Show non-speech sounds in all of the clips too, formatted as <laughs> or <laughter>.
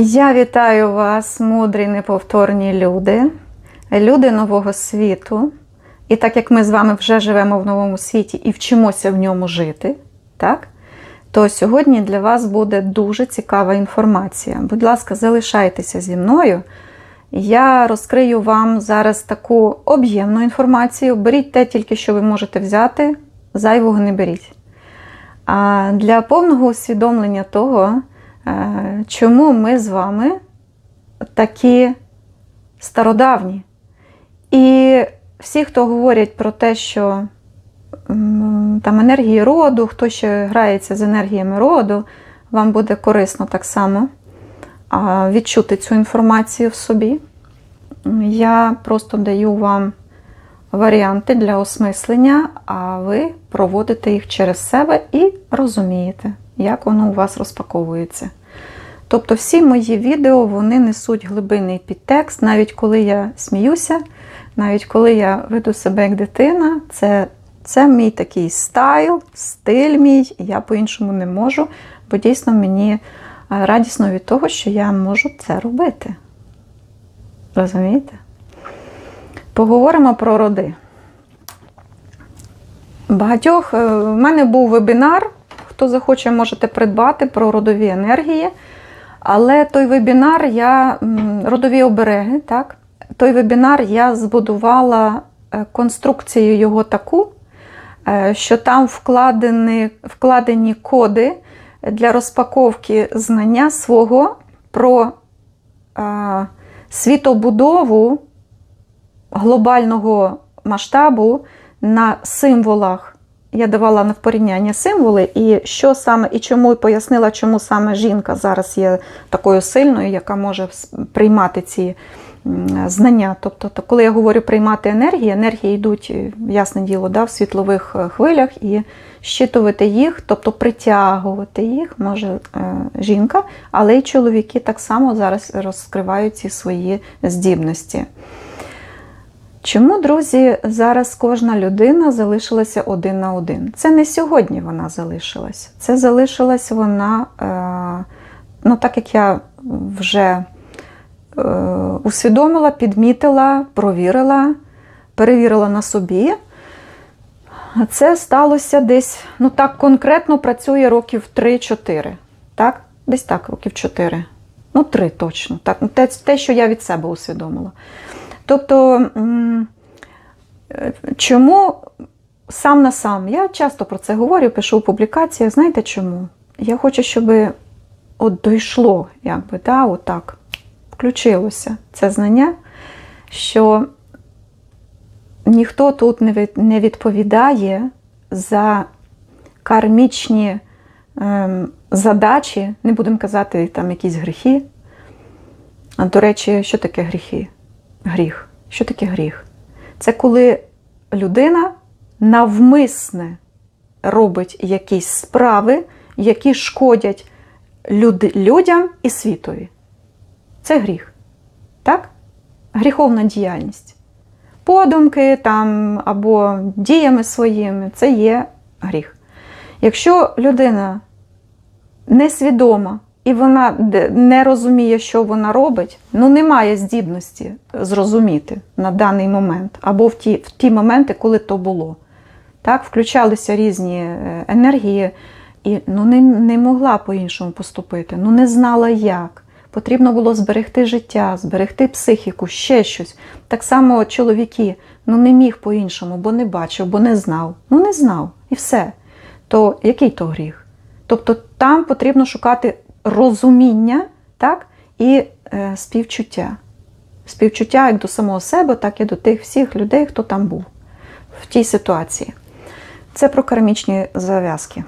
Я вітаю вас, мудрі неповторні люди, люди нового світу. І так як ми з вами вже живемо в новому світі і вчимося в ньому жити, так? то сьогодні для вас буде дуже цікава інформація. Будь ласка, залишайтеся зі мною. Я розкрию вам зараз таку об'ємну інформацію. Беріть те тільки, що ви можете взяти, зайвого не беріть. А для повного усвідомлення того, чому ми з вами такі стародавні. І всі, хто говорять про те, що там енергії роду, хто ще грається з енергіями роду, вам буде корисно так само відчути цю інформацію в собі. Я просто даю вам варіанти для осмислення, а ви проводите їх через себе і розумієте, як воно у вас розпаковується. Тобто всі мої відео вони несуть глибинний підтекст, навіть коли я сміюся, навіть коли я веду себе як дитина, це, це мій такий стайл, стиль мій, я по-іншому не можу, бо дійсно мені е, радісно від того, що я можу це робити. Розумієте? Поговоримо про роди. Багатьох е, в мене був вебінар. Хто захоче, можете придбати про родові енергії. Але той вебінар я родові обереги, так? Той вебінар я збудувала е, конструкцію його таку, е, що там вкладені, вкладені коди для розпаковки знання свого про е, світобудову глобального масштабу на символах. Я давала на порівняння символи, і що саме, і чому і пояснила, чому саме жінка зараз є такою сильною, яка може приймати ці знання. Тобто, то коли я говорю приймати енергії, енергії йдуть, е, ясне діло, да, в світлових е, хвилях, і щитувати їх, тобто притягувати їх може е, жінка, але й чоловіки так само зараз розкривають ці свої здібності. Чому, друзі, зараз кожна людина залишилася один на один? Це не сьогодні вона залишилась. Це залишилась вона, е, ну так як я вже е, усвідомила, підмітила, провірила, перевірила на собі. Це сталося десь, ну так конкретно працює років 3-4. Так? Десь так, років 4. Ну, 3 точно. Так? Те, що я від себе усвідомила. Тобто, чому сам на сам? Я часто про це говорю, пишу в публікаціях. Знаєте чому? Я хочу, щоб от дійшло, якби, да, отак, включилося це знання, що ніхто тут не відповідає за кармічні ем, задачі, не будемо казати там якісь гріхи. А до речі, що таке гріхи? Гріх. Що таке гріх? Це коли людина навмисне робить якісь справи, які шкодять люд- людям і світові. Це гріх. Так? Гріховна діяльність. Подумки там, або діями своїми це є гріх. Якщо людина несвідома і вона не розуміє, що вона робить, ну немає здібності зрозуміти на даний момент, або в ті, в ті моменти, коли то було. Так, включалися різні е, енергії, і ну, не, не могла по-іншому поступити, ну не знала як. Потрібно було зберегти життя, зберегти психіку, ще щось. Так само чоловіки ну не міг по-іншому, бо не бачив, бо не знав. Ну не знав і все. То який то гріх? Тобто там потрібно шукати розуміння так, і е, співчуття. Співчуття як до самого себе, так і до тих всіх людей, хто там був в тій ситуації. Це про кармічні зав'язки,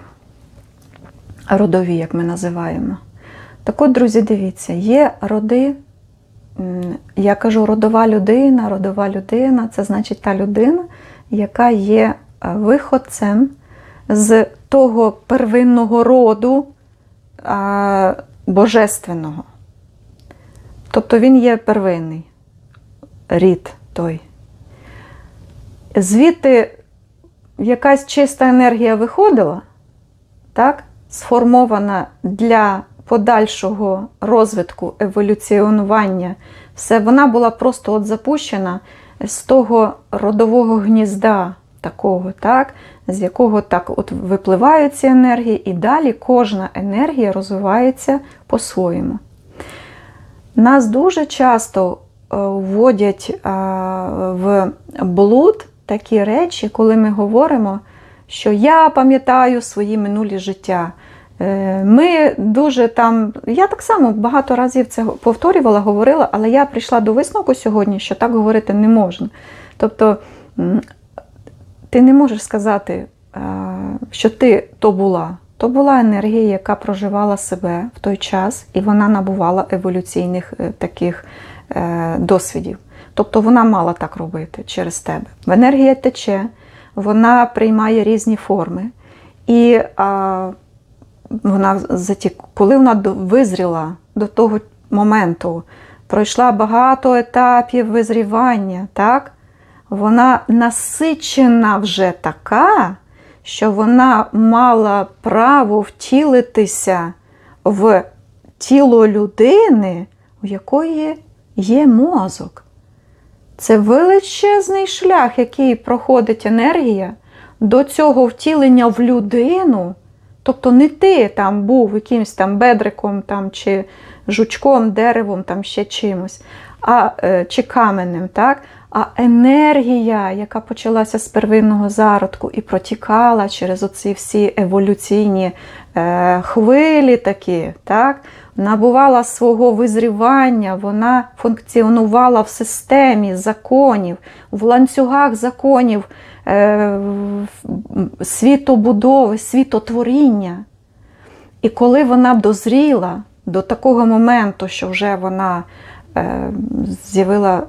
родові, як ми називаємо. Так от, друзі, дивіться, є роди. Я кажу родова людина, родова людина це значить та людина, яка є е, виходцем з того первинного роду а, божественного. Тобто він є первинний рід той. Звідти якась чиста енергія виходила, так, сформована для подальшого розвитку, еволюціонування, все, вона була просто от запущена з того родового гнізда, такого, так, з якого так от випливають ці енергії, і далі кожна енергія розвивається по-своєму. Нас дуже часто е, вводять е, в блуд такі речі, коли ми говоримо, що я пам'ятаю свої минулі життя. Е, Ми дуже там, я так само багато разів це повторювала, говорила, але я прийшла до висновку сьогодні, що так говорити не можна. Тобто ти не можеш сказати, е, що ти то була. То була енергія, яка проживала себе в той час, і вона набувала еволюційних е, таких е, досвідів. Тобто вона мала так робити через тебе. Енергія тече, вона приймає різні форми. І а, вона коли вона визріла до того моменту, пройшла багато етапів визрівання, так? Вона насичена вже така, що вона мала право втілитися в тіло людини, у якої є мозок. Це величезний шлях, який проходить енергія до цього втілення в людину. Тобто не ти там був якимось там бедриком там, чи жучком, деревом, там ще чимось, а, е, чи каменем, так? А енергія, яка почалася з первинного зародку і протікала через оці всі еволюційні е, хвилі такі, так? набувала свого визрівання, вона функціонувала в системі законів, в ланцюгах законів е, світобудови, світотворіння. І коли вона дозріла до такого моменту, що вже вона е, з'явила,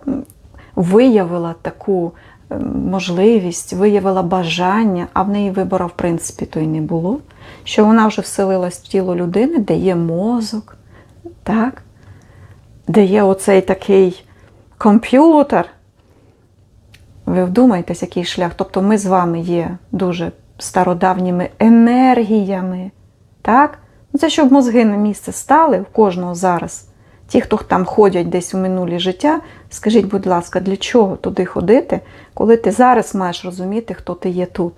виявила таку е, можливість, виявила бажання, а в неї вибору, в принципі, то й не було, що вона вже вселилась в тіло людини, де є мозок, так? де є оцей такий комп'ютер. Ви вдумайтесь, який шлях. Тобто ми з вами є дуже стародавніми енергіями. Так? Це щоб мозги на місце стали в кожного зараз. Ті, хто там ходять десь у минулі життя, скажіть, будь ласка, для чого туди ходити, коли ти зараз маєш розуміти, хто ти є тут?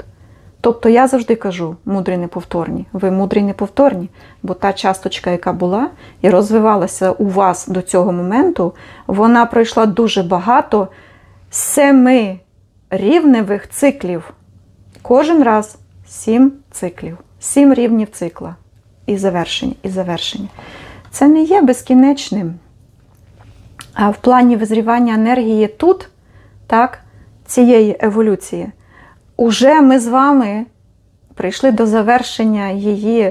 Тобто я завжди кажу, мудрі неповторні. Ви мудрі неповторні, бо та часточка, яка була і розвивалася у вас до цього моменту, вона пройшла дуже багато семи рівневих циклів. Кожен раз сім циклів, сім рівнів цикла. І завершення, і завершення. Це не є безкінечним. А в плані визрівання енергії тут, так, цієї еволюції, уже ми з вами прийшли до завершення її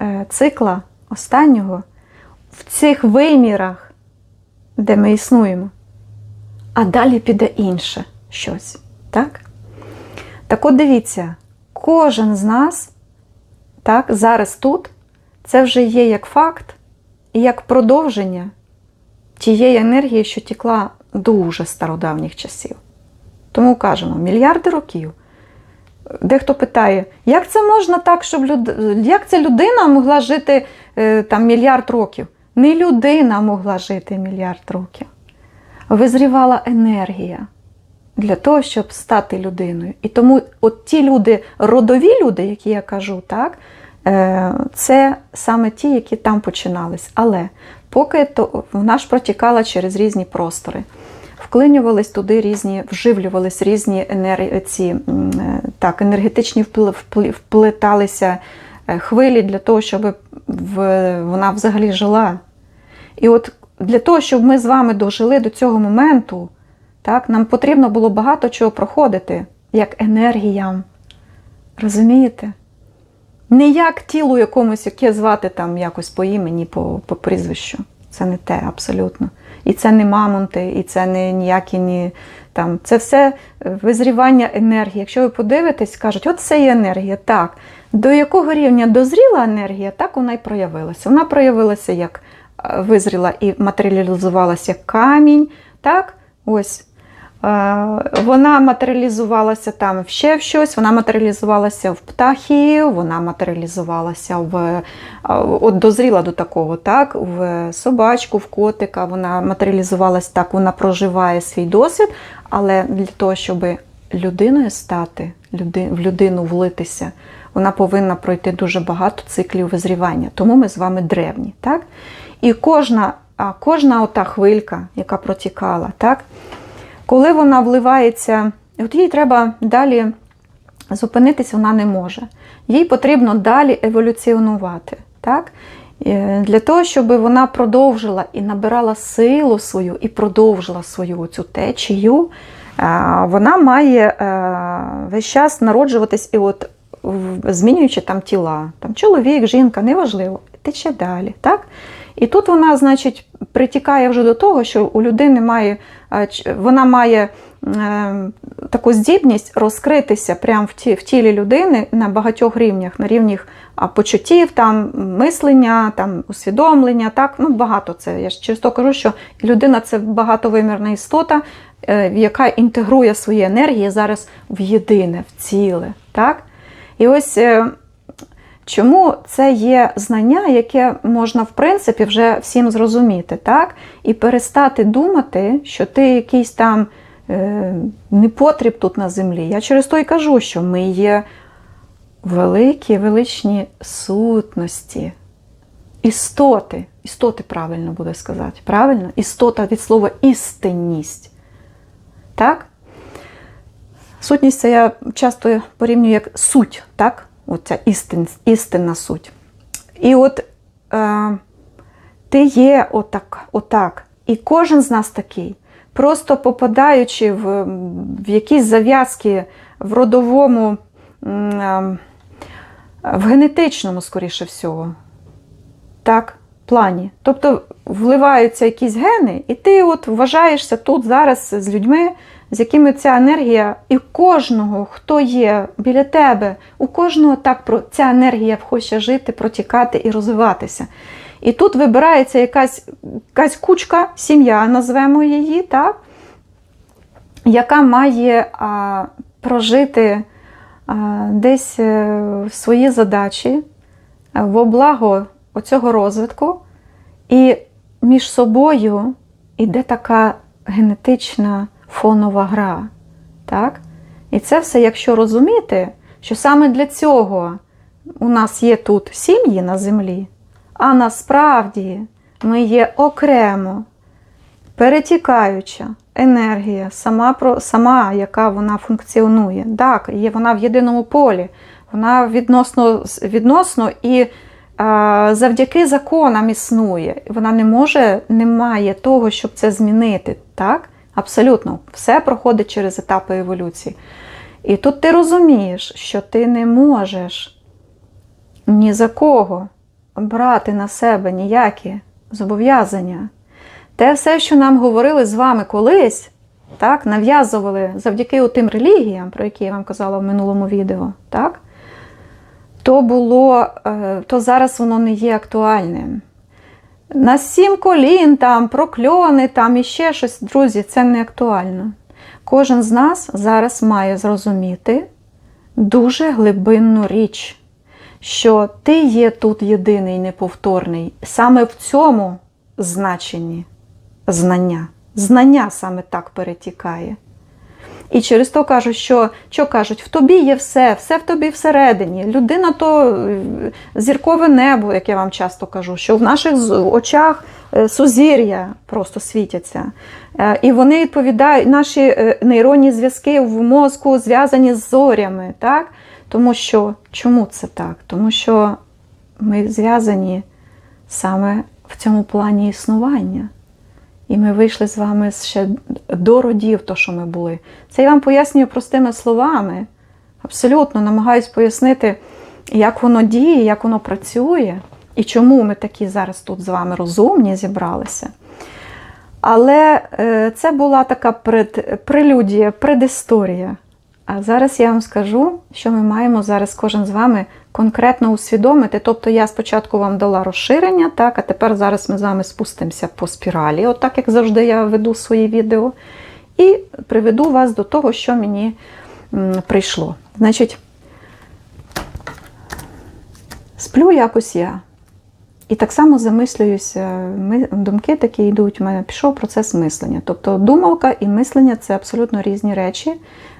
е, цикла останнього в цих вимірах, де ми існуємо. А далі піде інше щось. Так? Так от дивіться, кожен з нас, так, зараз тут, це вже є як факт і як продовження тієї енергії, що тікла дуже стародавніх часів. Тому кажемо, мільярди років. Дехто питає, як це можна так, щоб люд... як ця людина могла жити е, там мільярд років? Не людина могла жити мільярд років. Визрівала енергія для того, щоб стати людиною. І тому от ті люди, родові люди, які я кажу, так, це саме ті, які там починались. Але поки то вона ж протікала через різні простори. Вклинювались туди різні, вживлювались різні енер... е, так, енергетичні вплеталися е, хвилі для того, щоб вона взагалі жила. І от для того, щоб ми з вами дожили до цього моменту, так, нам потрібно було багато чого проходити, як енергіям. Розумієте? Не як тілу якомусь, яке звати там якось по імені, по, по прізвищу. Це не те абсолютно. І це не мамонти, і це не ніякі ні там. Це все е, визрівання енергії. Якщо ви подивитесь, кажуть, от це є енергія. Так. До якого рівня дозріла енергія, так вона й проявилася. Вона проявилася як е, визріла і матеріалізувалася як камінь. Так, ось. Вона матеріалізувалася там ще в щось, вона матеріалізувалася в птахів, вона матеріалізувалася в е, от дозріла до такого, так, в собачку, в котика, вона матеріалізувалася так, вона проживає свій досвід, але для того, щоб людиною стати, в людину влитися, вона повинна пройти дуже багато циклів визрівання. Тому ми з вами древні. Так? І кожна, кожна ота хвилька, яка протікала, так? Коли вона вливається, от їй треба далі зупинитись, вона не може. Їй потрібно далі еволюціонувати. Так? Е, Для того, щоб вона продовжила і набирала силу свою, і продовжила свою цю течію, вона має е, весь час народжуватись і от змінюючи там тіла, там чоловік, жінка, неважливо, тече далі. Так? І тут вона, значить, притікає вже до того, що у людини має, вона має е, таку здібність розкритися прямо в тілі людини на багатьох рівнях, на рівнях почуттів, там, мислення, там, усвідомлення, так, ну багато це. Я ж через то кажу, що людина це багатовимірна істота, е, яка інтегрує свої енергії зараз в єдине, в ціле. Так? І ось е, чому це є знання, яке можна, в принципі, вже всім зрозуміти, так? І перестати думати, що ти якийсь там е, непотріб тут на землі. Я через то й кажу, що ми є великі, величні сутності, істоти. Істоти правильно буде сказати. Правильно? Істота від слова істинність. Так? Сутність це я часто порівнюю як суть, так? Оця істин, істинна суть. І от е, ти є отак, отак. І кожен з нас такий. Просто попадаючи в, в якісь зав'язки в родовому, е, в генетичному, скоріше всього, так, плані. Тобто вливаються якісь гени, і ти от вважаєшся тут зараз з людьми, з якими ця енергія, і кожного, хто є біля тебе, у кожного так ця енергія хоче жити, протікати і розвиватися. І тут вибирається якась, якась кучка, сім'я, назвемо її, так? яка має а, прожити а, десь е, свої задачі е, во благо оцього розвитку, і між собою йде така генетична фонова гра. Так? І це все, якщо розуміти, що саме для цього у нас є тут сім'ї на землі, а насправді ми є окремо перетікаюча енергія, сама, сама яка вона функціонує. Так, є вона в єдиному полі, вона відносно, відносно і а, завдяки законам існує. Вона не може, не має того, щоб це змінити. Так? Абсолютно, все проходить через етапи еволюції. І тут ти розумієш, що ти не можеш ні за кого брати на себе ніякі зобов'язання. Те все, що нам говорили з вами колись, так, нав'язували завдяки тим релігіям, про які я вам казала в минулому відео, так, то було, е, то зараз воно не є актуальним. На сім колін, там, прокльони, там і ще щось, друзі, це не актуально. Кожен з нас зараз має зрозуміти дуже глибинну річ, що ти є тут єдиний неповторний. Саме в цьому значенні знання. Знання саме так перетікає. І через то кажуть, що що кажуть, в тобі є все, все в тобі всередині. Людина то е, зіркове небо, як я вам часто кажу, що в наших очах е, сузір'я просто світяться. Е, І вони відповідають, наші нейронні зв'язки в мозку зв'язані з зорями. Так? Тому що чому це так? Тому що ми зв'язані саме в цьому плані існування. І ми вийшли з вами ще до родів, то, що ми були. Це я вам пояснюю простими словами. Абсолютно намагаюсь пояснити, як воно діє, як воно працює, і чому ми такі зараз тут з вами розумні зібралися. Але е, це була така прелюдія, предісторія. А зараз я вам скажу, що ми маємо зараз кожен з вами конкретно усвідомити. Тобто я спочатку вам дала розширення, так, а тепер зараз ми з вами спустимося по спіралі, отак як завжди я веду свої відео. І приведу вас до того, що мені прийшло. Значить, сплю якось я. І так само замислююся, думки такі йдуть, у мене пішов процес мислення. Тобто думалка і мислення це абсолютно різні речі,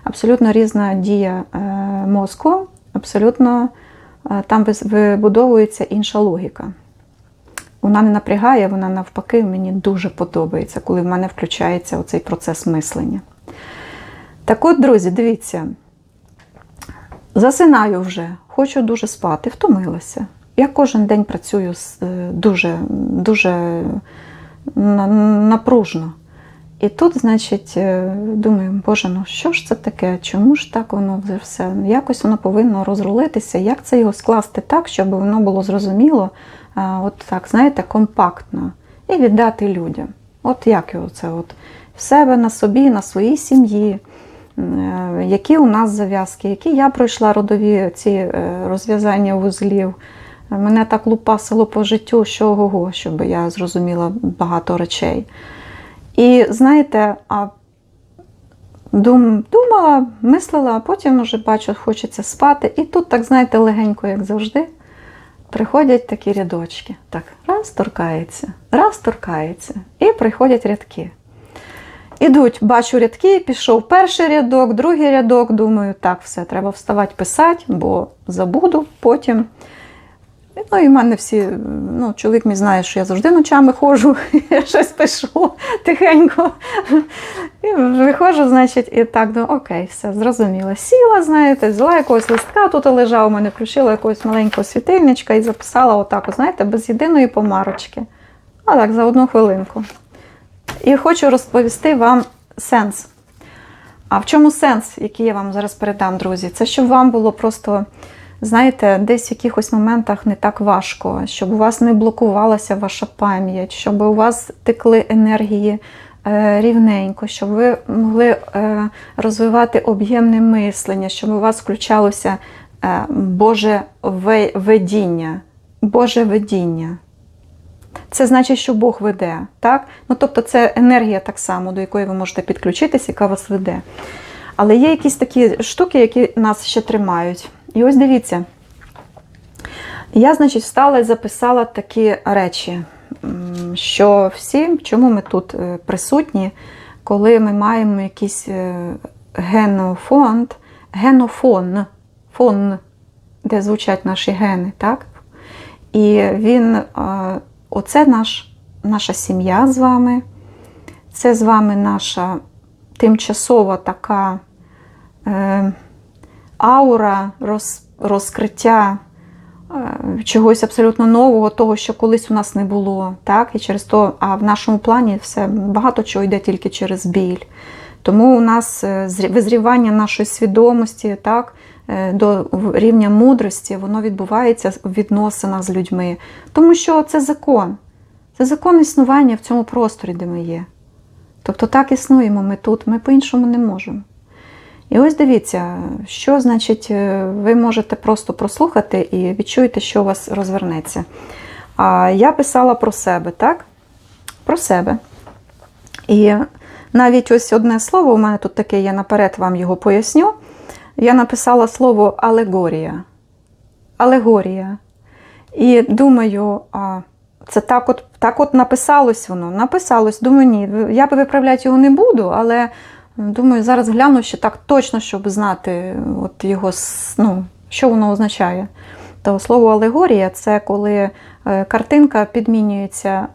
абсолютно різна дія е, мозку, абсолютно е, там вибудовується інша логіка. Вона не напрягає, вона навпаки, мені дуже подобається, коли в мене включається оцей процес мислення. Так от, друзі, дивіться, засинаю вже, хочу дуже спати, втомилася. Я кожен день працюю е, дуже, дуже на- напружно. І тут, значить, е, думаю, боже, ну що ж це таке? Чому ж так воно все? Якось воно повинно розрулитися. Як це його скласти так, щоб воно було зрозуміло, от так, знаєте, компактно, і віддати людям. От як його це? От в себе на собі, на своїй сім'ї, Е, які у нас зав'язки, які я пройшла родові ці е, розв'язання вузлів. Мене так лупасило по життю, що ого, щоб я зрозуміла багато речей. І знаєте, а дум, думала, мислила, а потім вже бачу, хочеться спати. І тут, так знаєте, легенько, як завжди, приходять такі рядочки. Так, раз торкається, раз торкається, і приходять рядки. Ідуть, бачу рядки, пішов перший рядок, другий рядок. Думаю, так, все, треба вставати писати, бо забуду потім. Ну і в мене всі, ну, чоловік мій знає, що я завжди ночами ходжу, <laughs> я щось пишу тихенько. І виходжу, значить, і так, ну окей, все, зрозуміло. Сіла, знаєте, взяла якогось листка, тут лежав у мене, включила якогось маленького світильничка і записала отак, знаєте, без єдиної помарочки. А так, за одну хвилинку. І хочу розповісти вам сенс. А в чому сенс, який я вам зараз передам, друзі? Це щоб вам було просто, знаєте, десь в якихось моментах не так важко, щоб у вас не блокувалася ваша пам'ять, щоб у вас текли енергії е, рівненько, щоб ви могли е, розвивати об'ємне мислення, щоб у вас включалося е, Боже ведіння. Боже ведіння. Це значить, що Бог веде. Так? Ну, тобто це енергія так само, до якої ви можете підключитися, яка вас веде. Але є якісь такі штуки, які нас ще тримають. І ось дивіться. Я, значить, встала і записала такі речі, що всі, чому ми тут е, присутні, коли ми маємо якийсь е, генофонд, генофон, фон, де звучать наші гени, так? І він, е, оце наш, наша сім'я з вами, це з вами наша тимчасова така аура роз, розкриття е, чогось абсолютно нового, того, що колись у нас не було. Так? І через то, а в нашому плані все багато чого йде тільки через біль. Тому у нас е, визрівання нашої свідомості, так, е, до рівня мудрості, воно відбувається в відносинах з людьми. Тому що це закон. Це закон існування в цьому просторі, де ми є. Тобто так існуємо ми тут, ми по-іншому не можемо. І ось дивіться, що значить, е, ви можете просто прослухати і відчуєте, що у вас розвернеться. А я писала про себе, так? Про себе. І навіть ось одне слово, у мене тут таке, я наперед вам його поясню. Я написала слово алегорія. Алегорія. І думаю, а, це так от, так от написалось воно. Написалось. Думаю, ні, я виправляти його не буду, але думаю, зараз гляну ще так точно, щоб знати от його, ну, що воно означає. То слово алегорія це коли е, картинка підмінюється,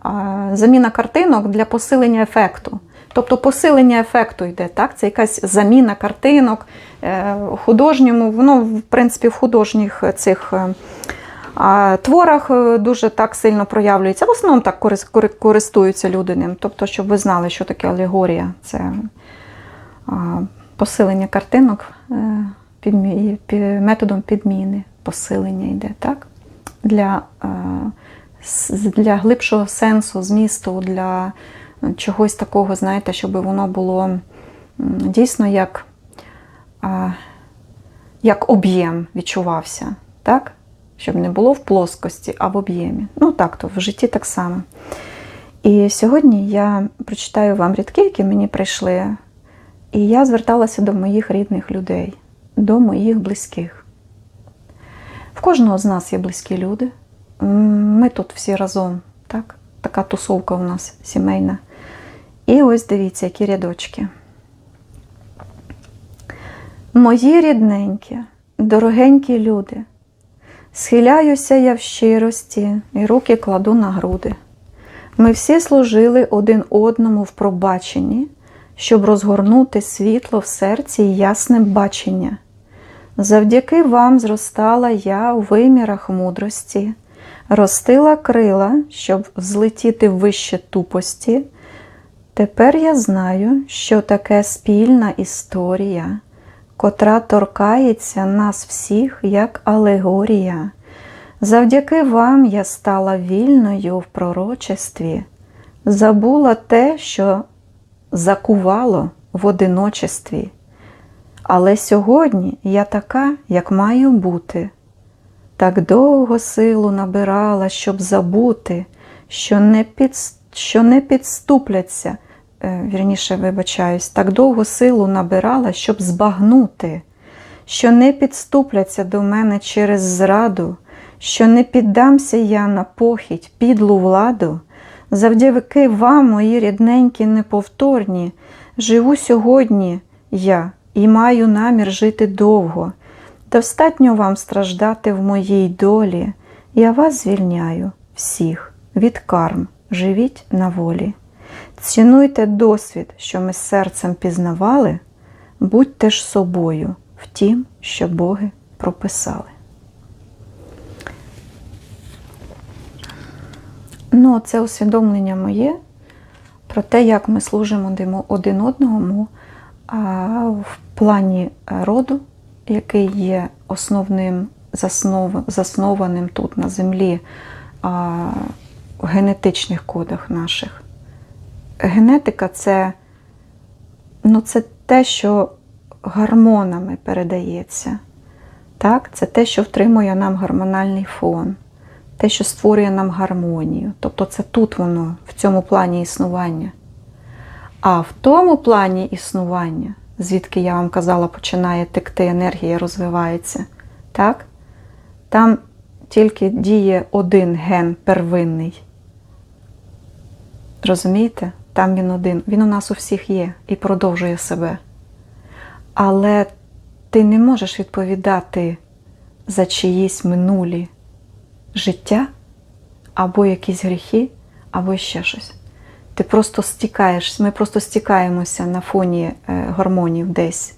заміна картинок для посилення ефекту. Тобто посилення ефекту йде, так? Це якась заміна картинок. Е, художньому, воно, в принципі, в художніх цих е, творах дуже так сильно проявлюється. В основному так користуються люди ним. Тобто, щоб ви знали, що таке алегорія. Це посилення картинок е, методом підміни. Посилення йде, так? Для, е, для глибшого сенсу, змісту, для чогось такого, знаєте, щоб воно було дійсно як, як об'єм відчувався, так? Щоб не було в плоскості, а в об'ємі. Ну так, то в житті так само. І сьогодні я прочитаю вам рядки, які мені прийшли І я зверталася до моїх рідних людей, до моїх близьких. В кожного з нас є близькі люди. Ми тут всі разом, так? така тусовка у нас сімейна. І ось дивіться, які рядочки. Мої рідненькі, дорогенькі люди, схиляюся я в щирості і руки кладу на груди. Ми всі служили один одному в пробаченні, щоб розгорнути світло в серці і ясне бачення. Завдяки вам зростала я у вимірах мудрості, ростила крила, щоб взлетіти вище тупості. Тепер я знаю, що таке спільна історія, котра торкається нас всіх як алегорія. Завдяки вам я стала вільною в пророчестві, забула те, що закувало в одиночестві. Але сьогодні я така, як маю бути. Так довго силу набирала, щоб забути, що не, під, що не підступляться, е, вірніше, вибачаюсь, так довго силу набирала, щоб збагнути, що не підступляться до мене через зраду, що не піддамся я на похідь, підлу владу. Завдяки вам, мої рідненькі, неповторні, живу сьогодні я і маю намір жити довго. Достатньо вам страждати в моїй долі. Я вас звільняю всіх від карм, живіть на волі. Цінуйте досвід, що ми серцем пізнавали, будьте ж собою в тім, що боги прописали. Ну, це усвідомлення моє про те, як ми служимо один одному в плані е, роду, який є основним заснов, заснованим тут на землі в генетичних кодах наших. Генетика це, ну, це те, що гормонами передається. Так? Це те, що втримує нам гормональний фон, те, що створює нам гармонію. Тобто це тут воно, в цьому плані існування. А в тому плані існування, звідки я вам казала, починає текти енергія, розвивається, так? там тільки діє один ген первинний. Розумієте? Там він один. Він у нас у всіх є і продовжує себе. Але ти не можеш відповідати за чиїсь минулі життя, або якісь гріхи, або ще щось. Ти просто стікаєш, ми просто стікаємося на фоні е, гормонів десь.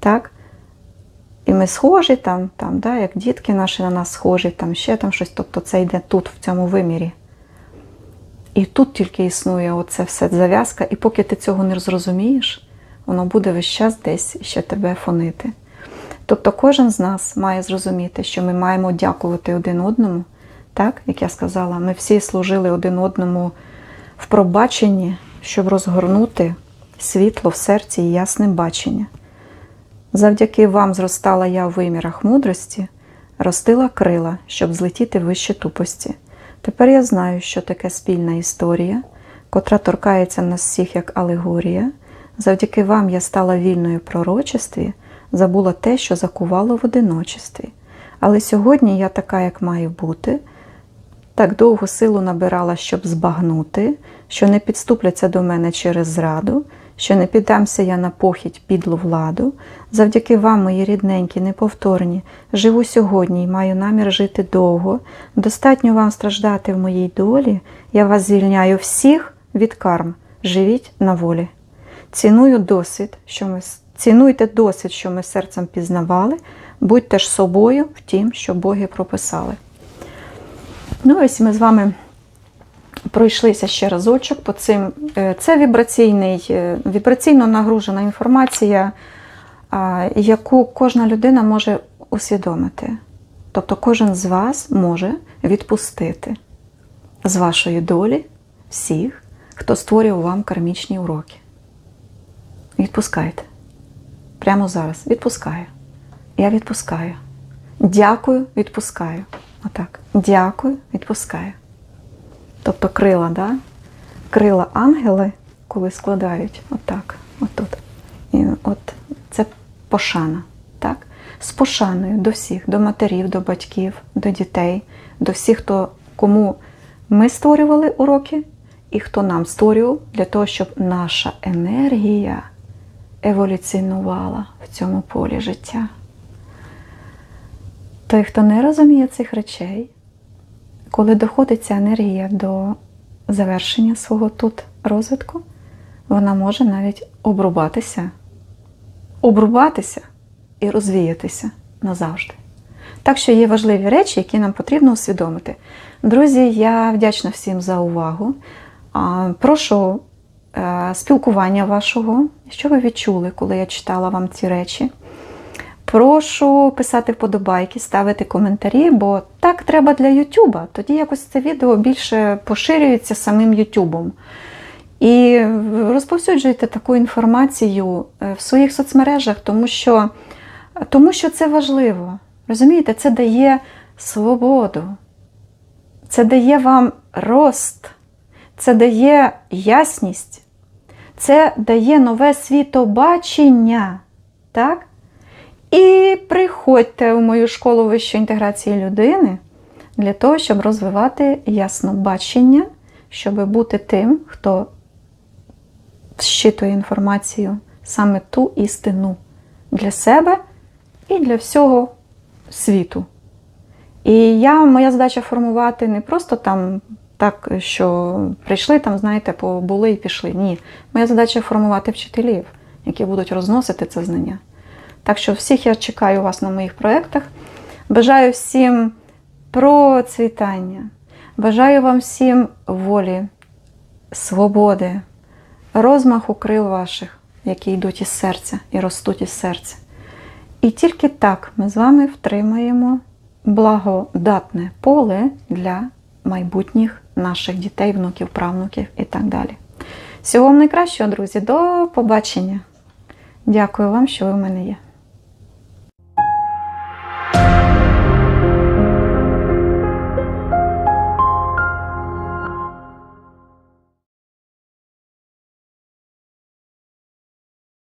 Так? І ми схожі там, там, да, як дітки наші на нас схожі, там ще там щось. Тобто це йде тут, в цьому вимірі. І тут тільки існує оце все зав'язка, і поки ти цього не зрозумієш, воно буде весь час десь ще тебе фонити. Тобто кожен з нас має зрозуміти, що ми маємо дякувати один одному. Так, як я сказала, ми всі служили один одному в пробаченні, щоб розгорнути світло в серці і ясне бачення. Завдяки вам зростала я в вимірах мудрості, ростила крила, щоб злетіти вище тупості. Тепер я знаю, що таке спільна історія, котра торкається нас всіх як алегорія. Завдяки вам я стала вільною в пророчестві, забула те, що закувало в одиночестві. Але сьогодні я така, як маю бути, так довго силу набирала, щоб збагнути, що не підступляться до мене через зраду, що не піддамся я на похідь підлу владу. Завдяки вам, мої рідненькі, неповторні, живу сьогодні і маю намір жити довго. Достатньо вам страждати в моїй долі. Я вас звільняю всіх від карм. Живіть на волі. Ціную досвід, що ми цінуйте досвід, що ми серцем пізнавали, будьте ж собою в тім, що боги прописали. Ну, ось ми з вами пройшлися ще разочок по цим. Е, Це вібраційний, е, вібраційно нагружена інформація, яку кожна людина може усвідомити. Тобто кожен з вас може відпустити з вашої долі всіх, хто створював вам кармічні уроки. Відпускайте. Прямо зараз. Відпускаю. Я відпускаю. Дякую, відпускаю. Отак. Дякую, відпускаю. Тобто крила, да? крила ангели, коли складають, отак, отут. І от це пошана. Так? З пошаною до всіх, до матерів, до батьків, до дітей, до всіх, хто, кому ми створювали уроки, і хто нам створював для того, щоб наша енергія еволюціонувала в цьому полі життя. Той, хто не розуміє цих речей, коли доходить ця енергія до завершення свого тут розвитку, вона може навіть обрубатися, обрубатися і розвіятися назавжди. Так що є важливі речі, які нам потрібно усвідомити. Друзі, я вдячна всім за увагу. Прошу е, спілкування вашого, що ви відчули, коли я читала вам ці речі. Прошу писати вподобайки, ставити коментарі, бо так треба для Ютуба. Тоді якось це відео більше поширюється самим Ютубом. І розповсюджуйте таку інформацію е, в своїх соцмережах, тому що, тому що це важливо. Розумієте, це дає свободу, це дає вам рост, це дає ясність, це дає нове світобачення. Так? І приходьте в мою школу вищої інтеграції людини для того, щоб розвивати яснобачення, щоб бути тим, хто щитує інформацію, саме ту істину для себе і для всього світу. І я, моя задача формувати не просто там так, що прийшли там, знаєте, побули і пішли. Ні. Моя задача формувати вчителів, які будуть розносити це знання. Так що всіх я чекаю вас на моїх проєктах. Бажаю всім процвітання. Бажаю вам всім волі, свободи, розмаху крил ваших, які йдуть із серця і ростуть із серця. І тільки так ми з вами втримаємо благодатне поле для майбутніх наших дітей, внуків, правнуків і так далі. Всього вам найкращого, друзі, до побачення! Дякую вам, що ви в мене є.